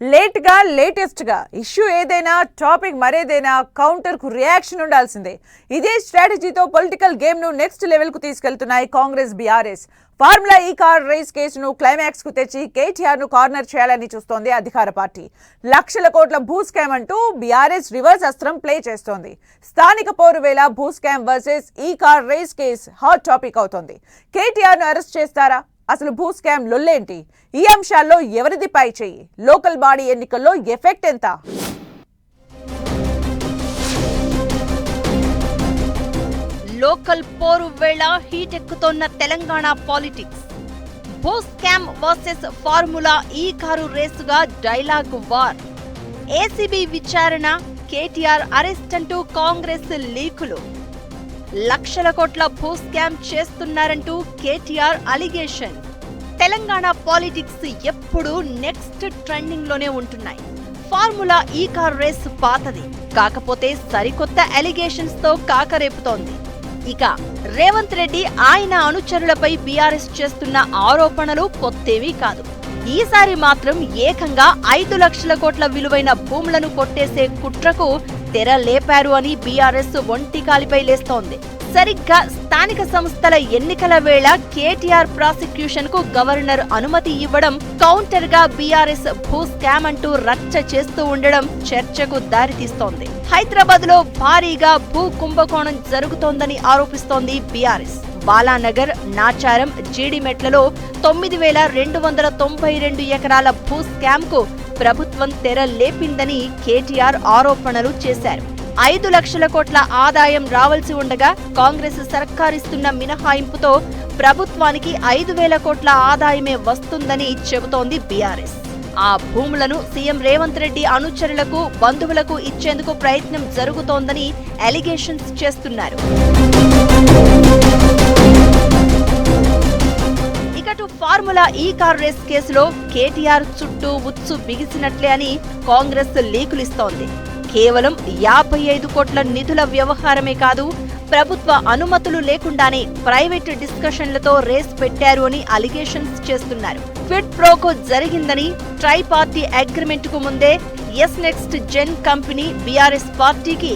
లేట్గా లేటెస్ట్గా ఇష్యూ ఏదైనా టాపిక్ మరేదైనా కౌంటర్కు రియాక్షన్ ఉండాల్సిందే. ఇదే స్ట్రాటజీతో పొలిటికల్ గేమ్ను నెక్స్ట్ లెవెల్కు తీసుకెళ్తున్నాయి Congress BRS. Formula E car race కేసును క్లైమాక్స్కు తెచ్చి కేటీఆర్ను కార్నర్ చేయాలని చూస్తోంది అధికార పార్టీ. లక్షల కోట్ల భూ స్కామ్ అంటూ బీఆర్ఎస్ రివర్స్ అస్త్రం ప్లే చేస్తోంది. స్థానిక పోరువేళ భూ scam versus E car race case hot topic అవుతోంది. కేటీఆర్ను అరెస్ట్ చేస్తారా? అసలు భూ స్కామ్ లొల్లేంటి? ఈ అంశాల్లో ఎవరిది పై చేయి లోకల్ బాడీ ఎన్నికల్లో ఎఫెక్ట్ ఎంత? లోకల్ పోరు వేళ హీట్ ఎక్కుతోన్న తెలంగాణ పాలిటిక్స్. భూ scam versus formula E car రేసుగా dialogue war. ACB విచారణ కేటీఆర్ అరెస్ట్ అంటూ కాంగ్రెస్ లీకులు. లక్షల కోట్ల భూ స్కామ్ చేస్తున్నారంటూ కేటీఆర్ అలిగేషన్. తెలంగాణ పాలిటిక్స్ ఎప్పుడూ నెక్స్ట్ ట్రెండింగ్లోనే ఉంటున్నాయి. ఫార్ములా ఈ కార్ రేస్ పాతది. కాకపోతే సరికొత్త అలిగేషన్స్తో కాకరేపుతోంది. ఇక రేవంత్ రెడ్డి ఆయన అనుచరులపై బీఆర్ఎస్ చేస్తున్న ఆరోపణలు కొత్తేవీ కాదు. ఈసారి మాత్రం ఏకంగా ఐదు లక్షల కోట్ల విలువైన భూములను కొట్టేసే కుట్రకు తెర లేపారు అని బీఆర్ఎస్ ఒంటికాలిపై లేస్తోంది. సరిగ్గా స్థానిక సంస్థల ఎన్నికల వేళ కేటీఆర్ ప్రాసిక్యూషన్కు గవర్నర్ అనుమతి ఇవ్వడం కౌంటర్గా బీఆర్ఎస్ భూ స్కామ్ అంటూ రచ్చ చేస్తూ ఉండడం చర్చకు దారితీస్తోంది. హైదరాబాద్లో భారీగా భూ కుంభకోణం జరుగుతోందని ఆరోపిస్తోంది బీఆర్ఎస్. బాలానగర్ నాచారం జీడిమెట్లలో తొమ్మిది వేల రెండు వందల తొంభై రెండు ఎకరాల భూ స్కామ్కు ప్రభుత్వం తెర లేపిందని కేటీఆర్ ఆరోపణలు చేశారు. ఐదు లక్షల కోట్ల ఆదాయం రావాల్సి ఉండగా కాంగ్రెస్ సర్కారిస్తున్న మినహాయింపుతో ప్రభుత్వానికి ఐదు వేల కోట్ల ఆదాయమే వస్తుందని చెబుతోంది బీఆర్ఎస్. ఆ భూములను సీఎం రేవంత్ రెడ్డి అనుచరులకు బంధువులకు ఇచ్చేందుకు ప్రయత్నం జరుగుతోందని అలిగేషన్స్ చేస్తున్నారు. ఇకటు ఫార్ములా ఈ కార్ రేస్ కేసులో కేటీఆర్ చుట్టూ ఉత్సు బిగిసినట్లే అని కాంగ్రెస్ లీకులిస్తోంది. కేవలం యాభై ఐదు కోట్ల నిధుల వ్యవహారమే కాదు ప్రభుత్వ అనుమతులు లేకుండానే ప్రైవేట్ డిస్కషన్లతో రేస్ పెట్టారు అని అలిగేషన్స్ చేస్తున్నారు. ఫిట్ ప్రోకో జరిగిందని ట్రై పార్టీ అగ్రిమెంట్కు ముందే S next gen company BRS పార్టీకి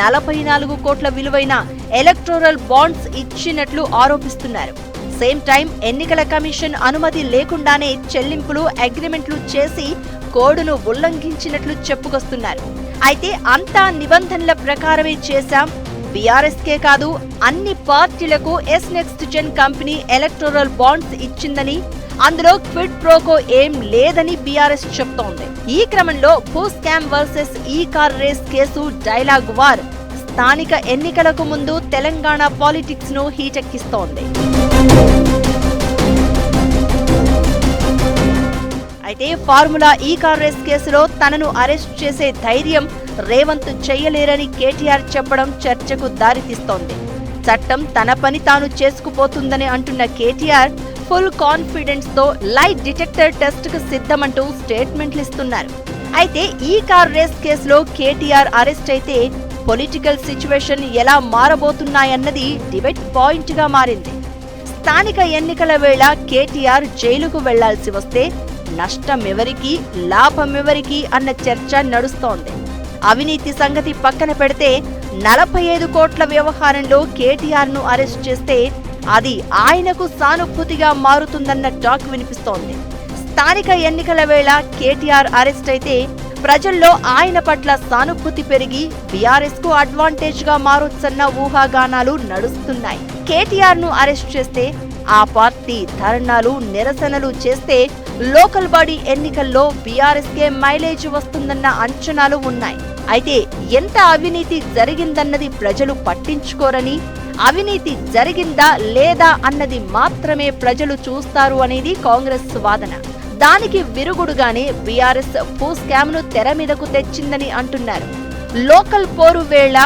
నలభై నాలుగు కోట్ల విలువైన ఎలక్టోరల్ బాండ్స్ ఇచ్చినట్లు ఆరోపిస్తున్నారు. సేమ్ టైం ఎన్నికల కమిషన్ అనుమతి లేకుండానే చెల్లింపులు అగ్రిమెంట్లు చేసి కోడును ఉల్లంఘించినట్లు చెప్పుకొస్తున్నారు. అయితే అంతా నిబంధనల ప్రకారమే చేశాం. బీఆర్ఎస్ కే కాదు అన్ని పార్టీలకు S next gen company electoral bonds ఇచ్చిందని అందులో క్విడ్ ప్రోకో ఏం లేదని బీఆర్ఎస్ చెప్తోంది. ఈ క్రమంలో భూ scam versus E car race case dialogue war. స్థానిక ఎన్నికలకు ముందు తెలంగాణ పాలిటిక్స్ను హీటెక్కిస్తోంది. అయితే ఫార్ములా ఈ కార్ రేస్ కేసులో తనను అరెస్ట్ చేసే ధైర్యం రేవంత్ చేయలేరని కేటీఆర్ చెప్పడం చర్చకు దారితీస్తోంది. చట్టం తన పని తాను చేసుకుపోతుందని అంటున్న కేటీఆర్ ఫుల్ కాన్ఫిడెన్స్తో లైట్ డిటెక్టర్ టెస్ట్కు సిద్ధమంటూ స్టేట్మెంట్లు ఇస్తున్నారు. అయితే ఈ కార్ రేస్ కేసులో కేటీఆర్ అరెస్ట్ అయితే పొలిటికల్ సిచ్యువేషన్ ఎలా మారబోతున్నాయన్నది డిబేట్ పాయింట్గా మారింది. స్థానిక ఎన్నికల వేళ కేటీఆర్ జైలుకు వెళ్ళాల్సి వస్తే నష్టం ఎవరికి లాభం ఎవరికి అన్న చర్చ నడుస్తోంది. అవినీతి సంగతి పక్కన పెడితే నలభై ఐదు కోట్ల వ్యవహారంలో కేటీఆర్ను అరెస్ట్ చేస్తే అది ఆయనకు సానుభూతిగా మారుతుందన్న టాక్ వినిపిస్తోంది. స్థానిక ఎన్నికల వేళ కేటీఆర్ అరెస్ట్ అయితే ప్రజల్లో ఆయన పట్ల సానుభూతి పెరిగి బీఆర్ఎస్కు అడ్వాంటేజ్గా మారొచ్చన్న ఊహాగానాలు నడుస్తున్నాయి. కేటీఆర్ను అరెస్ట్ చేస్తే ఆ పార్టీ ధర్నాలు నిరసనలు చేస్తే లోకల్ బాడీ ఎన్నికల్లో బీఆర్ఎస్ కే మైలేజ్ వస్తుందన్న అంచనాలు ఉన్నాయి. అయితే ఎంత అవినీతి జరిగిందన్నది ప్రజలు పట్టించుకోరని అవినీతి జరిగిందా లేదా అన్నది మాత్రమే ప్రజలు చూస్తారు అనేది కాంగ్రెస్ వాదన. దానికి విరుగుడుగానే బీఆర్ఎస్ భూ స్కామ్ను తెర మీదకు తెచ్చిందని అంటున్నారు. లోకల్ పోరు వేళ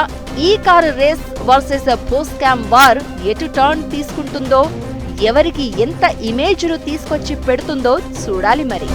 ఈ కారు రేస్ వర్సెస్ భూ స్కామ్ వార్ ఎటు టర్న్ తీసుకుంటుందో ఎవరికి ఎంత ఇమేజ్ను తీసుకొచ్చి పెడుతుందో చూడాలి మరి.